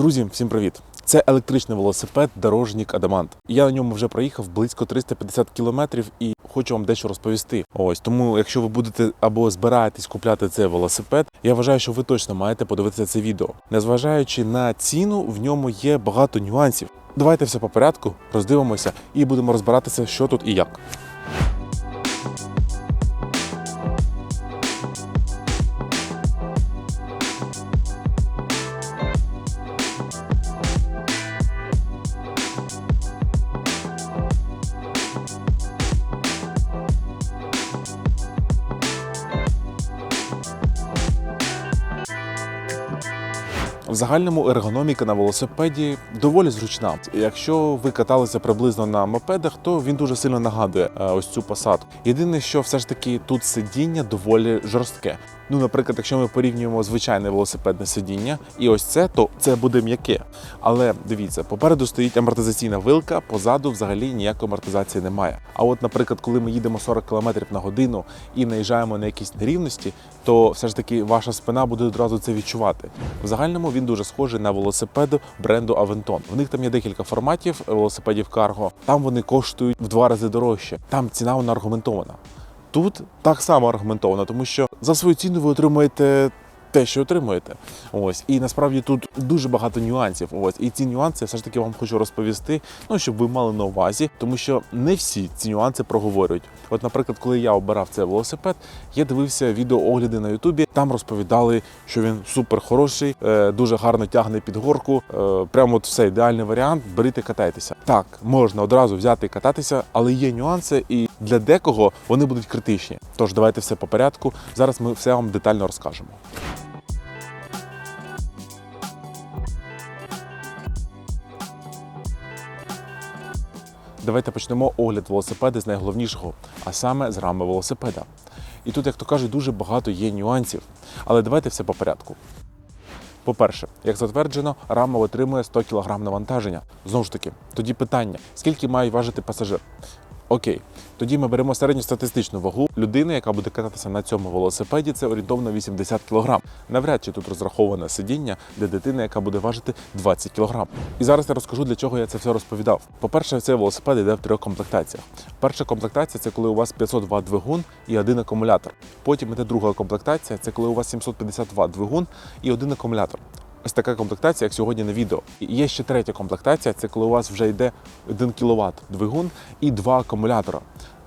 Друзі, всім привіт! Це електричний велосипед Дорожнік Адамант. Я на ньому вже проїхав близько 350 кілометрів і хочу вам дещо розповісти. Ось тому, якщо ви будете або збираєтесь купляти цей велосипед, я вважаю, що ви точно маєте подивитися це відео. Незважаючи на ціну, в ньому є багато нюансів. Давайте все по порядку, роздивимося і будемо розбиратися, що тут і як. В загальному ергономіка на велосипеді доволі зручна. Якщо ви каталися приблизно на мопедах, то він дуже сильно нагадує е, ось цю посадку. Єдине, що все ж таки тут сидіння доволі жорстке. Ну, наприклад, якщо ми порівнюємо звичайне велосипедне сидіння і ось це, то це буде м'яке. Але дивіться, попереду стоїть амортизаційна вилка, позаду взагалі ніякої амортизації немає. А от, наприклад, коли ми їдемо 40 км на годину і наїжджаємо на якісь нерівності, то все ж таки ваша спина буде одразу це відчувати. В загальному він дуже схожий на велосипеди бренду Aventon. В них там є декілька форматів велосипедів Cargo. Там вони коштують в два рази дорожче. Там ціна вона аргументована. Тут так само аргументовано, тому що за свою ціну ви отримуєте те, що отримуєте. Ось і насправді тут дуже багато нюансів. Ось і ці нюанси я все ж таки вам хочу розповісти. Ну щоб ви мали на увазі, тому що не всі ці нюанси проговорюють. От, наприклад, коли я обирав цей велосипед, я дивився відеоогляди на Ютубі. Там розповідали, що він супер хороший, е, дуже гарно тягне під горку. е, Прямо от все ідеальний варіант. Беріть катайтеся. Так, можна одразу взяти і кататися, але є нюанси, і для декого вони будуть критичні. Тож давайте все по порядку. Зараз ми все вам детально розкажемо. Давайте почнемо огляд велосипеда з найголовнішого, а саме з рами велосипеда. І тут, як то кажуть, дуже багато є нюансів. Але давайте все по порядку. По-перше, як затверджено, рама витримує 100 кг навантаження. Знову ж таки, тоді питання: скільки має важити пасажир? Окей, тоді ми беремо середньостатистичну вагу людини, яка буде кататися на цьому велосипеді. Це орієнтовно 80 кг. Навряд чи тут розраховане сидіння для дитини, яка буде важити 20 кг. І зараз я розкажу, для чого я це все розповідав. По-перше, цей велосипед йде в трьох комплектаціях. Перша комплектація це коли у вас 500 Вт двигун і один акумулятор. Потім іде друга комплектація, це коли у вас 750 Вт двигун і один акумулятор. Ось така комплектація, як сьогодні на відео. І є ще третя комплектація, це коли у вас вже йде 1 кВт двигун і два акумулятора.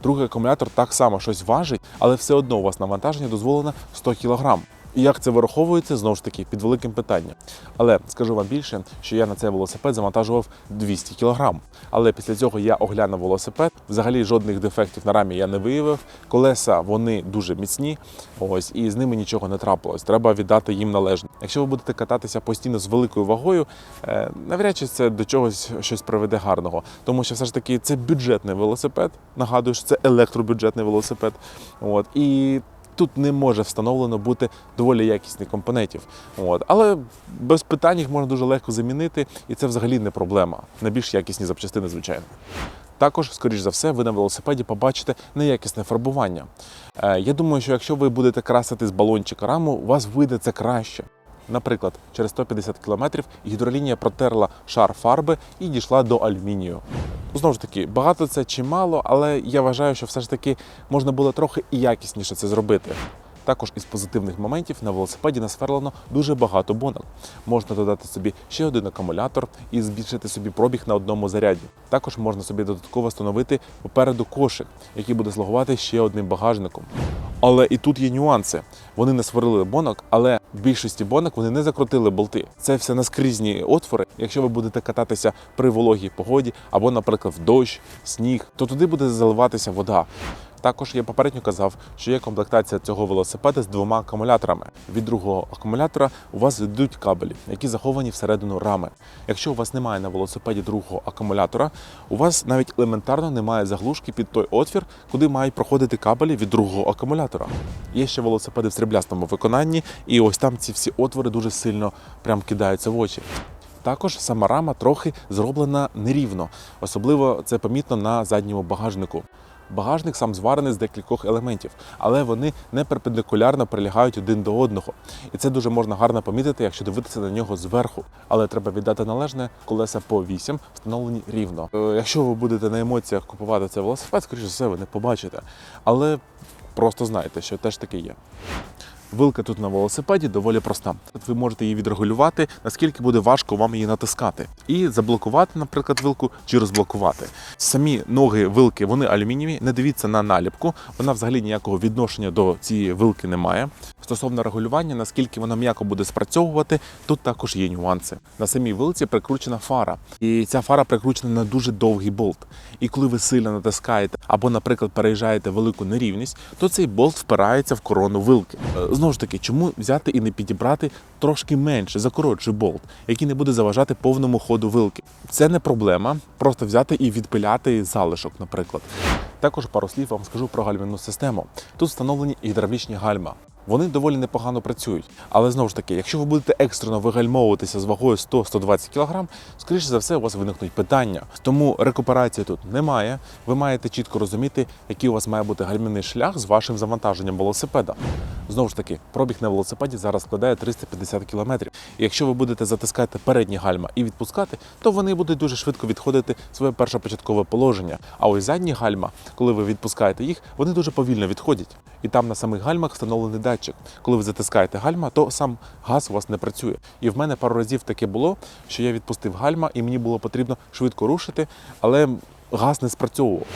Другий акумулятор так само щось важить, але все одно у вас навантаження дозволено 100 кг. І як це вираховується, знову ж таки, під великим питанням. Але скажу вам більше, що я на цей велосипед завантажував 200 кг. Але після цього я оглянув велосипед. Взагалі жодних дефектів на рамі я не виявив. Колеса вони дуже міцні. Ось і з ними нічого не трапилось. Треба віддати їм належне. Якщо ви будете кататися постійно з великою вагою, е, навряд чи це до чогось щось приведе гарного. Тому що все ж таки це бюджетний велосипед. Нагадую, що це електробюджетний велосипед. От і Тут не може встановлено бути доволі якісних компонентів. От. Але без питань їх можна дуже легко замінити, і це взагалі не проблема. На більш якісні запчастини, звичайно. Також, скоріш за все, ви на велосипеді побачите неякісне фарбування. Е, я думаю, що якщо ви будете красити з балончика раму, у вас вийде це краще. Наприклад, через 150 км гідролінія протерла шар фарби і дійшла до алюмінію. Знову ж таки, багато це чи мало, але я вважаю, що все ж таки можна було трохи і якісніше це зробити. Також із позитивних моментів на велосипеді насверлено дуже багато бонок. Можна додати собі ще один акумулятор і збільшити собі пробіг на одному заряді. Також можна собі додатково встановити попереду кошик, який буде слугувати ще одним багажником. Але і тут є нюанси. Вони не сварили бонок, але в більшості бонок вони не закрутили болти. Це все наскрізні отвори. Якщо ви будете кататися при вологій погоді або, наприклад, в дощ, сніг, то туди буде заливатися вода. Також я попередньо казав, що є комплектація цього велосипеда з двома акумуляторами. Від другого акумулятора у вас йдуть кабелі, які заховані всередину рами. Якщо у вас немає на велосипеді другого акумулятора, у вас навіть елементарно немає заглушки під той отвір, куди мають проходити кабелі від другого акумулятора. Є ще велосипеди в сріблястому виконанні, і ось там ці всі отвори дуже сильно прям кидаються в очі. Також сама рама трохи зроблена нерівно, особливо це помітно на задньому багажнику. Багажник сам зварений з декількох елементів, але вони не перпендикулярно прилягають один до одного. І це дуже можна гарно помітити, якщо дивитися на нього зверху. Але треба віддати належне, колеса по 8 встановлені рівно. Е, Якщо ви будете на емоціях купувати цей велосипед, скоріше за все, ви не побачите. Але просто знайте, що теж таке є. Вилка тут на велосипеді доволі проста. Ви можете її відрегулювати, наскільки буде важко вам її натискати, і заблокувати, наприклад, вилку чи розблокувати. Самі ноги вилки вони алюмінієві. Не дивіться на наліпку. Вона взагалі ніякого відношення до цієї вилки не має. Стосовно регулювання, наскільки вона м'яко буде спрацьовувати, тут також є нюанси. На самій вилці прикручена фара, і ця фара прикручена на дуже довгий болт. І коли ви сильно натискаєте або, наприклад, переїжджаєте велику нерівність, то цей болт впирається в корону вилки. Е, Знову ж таки, чому взяти і не підібрати трошки менше, закоротший болт, який не буде заважати повному ходу вилки? Це не проблема, просто взяти і відпиляти залишок, наприклад. Також пару слів вам скажу про гальмівну систему. Тут встановлені гідравлічні гальма. Вони доволі непогано працюють, але знову ж таки, якщо ви будете екстрено вигальмовуватися з вагою 100-120 кг, скоріше за все у вас виникнуть питання. Тому рекуперації тут немає. Ви маєте чітко розуміти, який у вас має бути гальмівний шлях з вашим завантаженням велосипеда. Знову ж таки, пробіг на велосипеді зараз складає 350 км. І якщо ви будете затискати передні гальма і відпускати, то вони будуть дуже швидко відходити в своє першопочаткове положення. А ось задні гальма, коли ви відпускаєте їх, вони дуже повільно відходять. І там на самих гальмах встановлений датчик. Коли ви затискаєте гальма, то сам газ у вас не працює. І в мене пару разів таке було, що я відпустив гальма, і мені було потрібно швидко рушити, але газ не спрацьовував.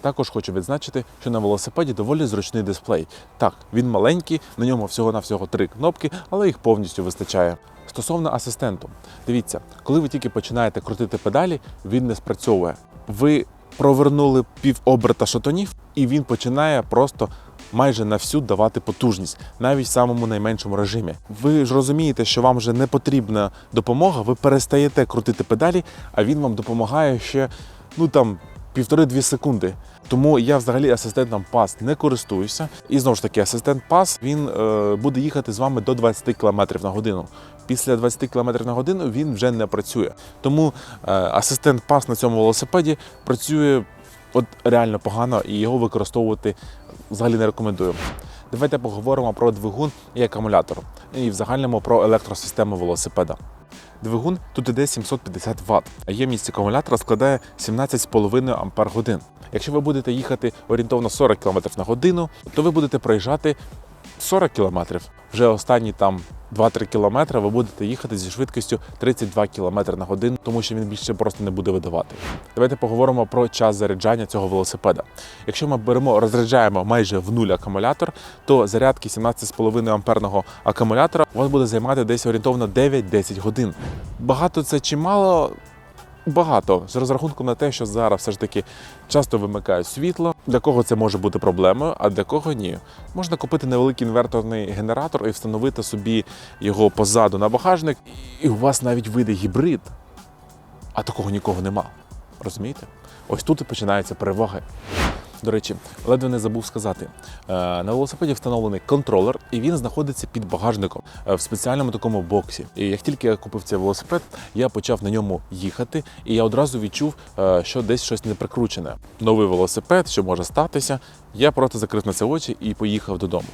Також хочу відзначити, що на велосипеді доволі зручний дисплей. Так, він маленький, на ньому всього-навсього три кнопки, але їх повністю вистачає. Стосовно асистенту, дивіться, коли ви тільки починаєте крутити педалі, він не спрацьовує. Ви провернули пів оберта шатунів, і він починає просто майже на всю давати потужність, навіть в самому найменшому режимі. Ви ж розумієте, що вам вже не потрібна допомога, ви перестаєте крутити педалі, а він вам допомагає ще ну там півтори-дві секунди. Тому я взагалі асистентом PAS не користуюся. І знову ж таки, асистент PAS він е, буде їхати з вами до 20 км на годину. Після 20 км на годину він вже не працює. Тому е, асистент PAS на цьому велосипеді працює от реально погано і його використовувати взагалі не рекомендую. Давайте поговоримо про двигун і акумулятор, і в загальному про електросистему велосипеда. Двигун тут іде 750 Вт, а ємність акумулятора складає 17,5 Ампер годин. Якщо ви будете їхати орієнтовно 40 км на годину, то ви будете проїжджати 40 км. Вже останні там 2-3 км ви будете їхати зі швидкістю 32 км на годину, тому що він більше просто не буде видавати. Давайте поговоримо про час заряджання цього велосипеда. Якщо ми беремо, розряджаємо майже в нуль акумулятор, то зарядки 17,5 амперного акумулятора у вас буде займати десь орієнтовно 9-10 годин. Багато це чи мало? Багато з розрахунком на те, що зараз все ж таки часто вимикають світло. Для кого це може бути проблемою, а для кого ні. Можна купити невеликий інверторний генератор і встановити собі його позаду на багажник, і у вас навіть вийде гібрид. А такого нікого нема. Розумієте? Ось тут і починаються переваги. До речі, ледве не забув сказати. е, На велосипеді встановлений контролер, і він знаходиться під багажником е, в спеціальному такому боксі. І як тільки я купив цей велосипед, я почав на ньому їхати, і я одразу відчув, е, що десь щось не прикручене. Новий велосипед, що може статися. Я просто закрив на це очі і поїхав додому.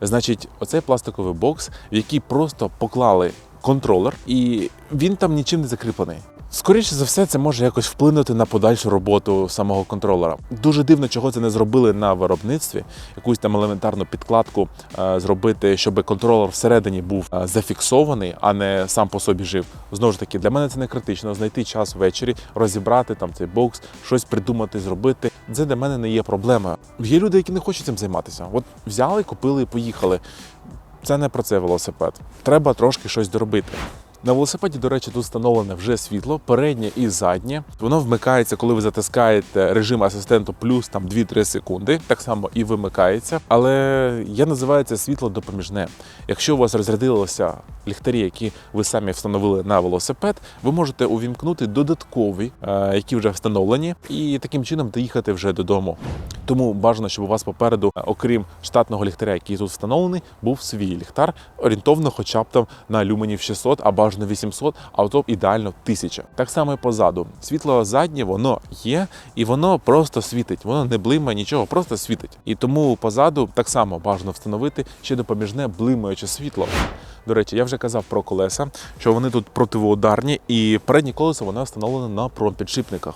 Значить, оцей пластиковий бокс, в який просто поклали контролер, і він там нічим не закріплений. Скоріше за все, це може якось вплинути на подальшу роботу самого контролера. Дуже дивно, чого це не зробили на виробництві. Якусь там елементарну підкладку е, зробити, щоб контролер всередині був е, зафіксований, а не сам по собі жив. Знову ж таки, для мене це не критично. Знайти час ввечері, розібрати там цей бокс, щось придумати, зробити. Це для мене не є проблемою. Є люди, які не хочуть цим займатися. От взяли, купили і поїхали. Це не про це велосипед. Треба трошки щось доробити. На велосипеді, до речі, тут встановлене вже світло, переднє і заднє. Воно вмикається, коли ви затискаєте режим асистенту плюс там 2-3 секунди. Так само і вимикається. Але я називаю це світло допоміжне. Якщо у вас розрядилися ліхтарі, які ви самі встановили на велосипед, ви можете увімкнути додаткові, е, які вже встановлені, і таким чином доїхати вже додому. Тому бажано, щоб у вас попереду, е, окрім штатного ліхтаря, який тут встановлений, був свій ліхтар, орієнтовно, хоча б там на люменів 600, а бажано бажано 800, а ото ідеально 1000. Так само і позаду. Світло заднє воно є, і воно просто світить. Воно не блимає нічого, просто світить. І тому позаду так само бажано встановити ще допоміжне блимаюче світло. До речі, я вже казав про колеса, що вони тут противоударні, і передні колеса вони встановлені на промпідшипниках.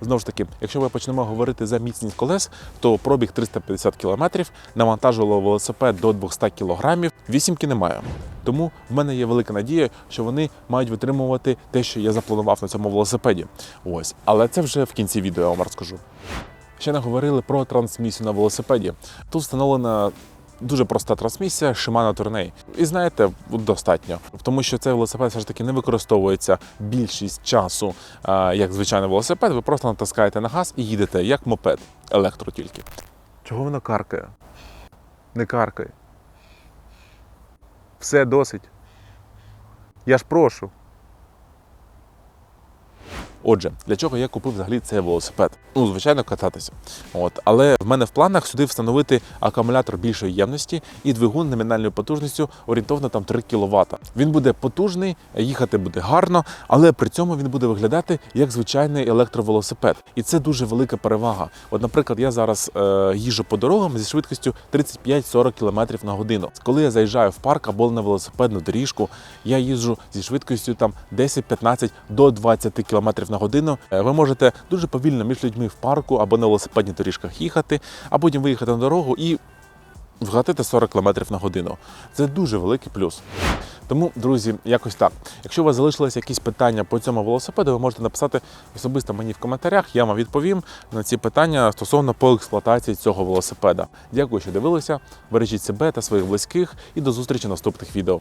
Знову ж таки, якщо ми почнемо говорити за міцність колес, то пробіг 350 км, навантажувало велосипед до 200 кг, вісімки немає. Тому в мене є велика надія, що вони мають витримувати те, що я запланував на цьому велосипеді. Ось, але це вже в кінці відео я вам розкажу. Ще не говорили про трансмісію на велосипеді. Тут встановлена дуже проста трансмісія Shimano Tourney. І знаєте, достатньо, тому що цей велосипед все ж таки не використовується більшість часу як звичайний велосипед. Ви просто натискаєте на газ і їдете як мопед, електро тільки. Чого воно каркає? Не каркає. Все досить. Я ж прошу. Отже, для чого я купив взагалі цей велосипед? Ну, звичайно, кататися. От, але в мене в планах сюди встановити акумулятор більшої ємності і двигун номінальною потужністю орієнтовно там 3 кВт. Він буде потужний, їхати буде гарно, але при цьому він буде виглядати як звичайний електровелосипед. І це дуже велика перевага. От, наприклад, я зараз е, їжджу по дорогам зі швидкістю 35-40 км на годину. Коли я заїжджаю в парк або на велосипедну доріжку, я їжджу зі швидкістю там 10-15 до 20 км на годину. Е, Ви можете дуже повільно між людьми в парку або на велосипедних доріжках їхати, а потім виїхати на дорогу і вгатити 40 км на годину. Це дуже великий плюс. Тому, друзі, якось так. Якщо у вас залишилися якісь питання по цьому велосипеду, ви можете написати особисто мені в коментарях. Я вам відповім на ці питання стосовно по експлуатації цього велосипеда. Дякую, що дивилися. Бережіть себе та своїх близьких і до зустрічі в наступних відео.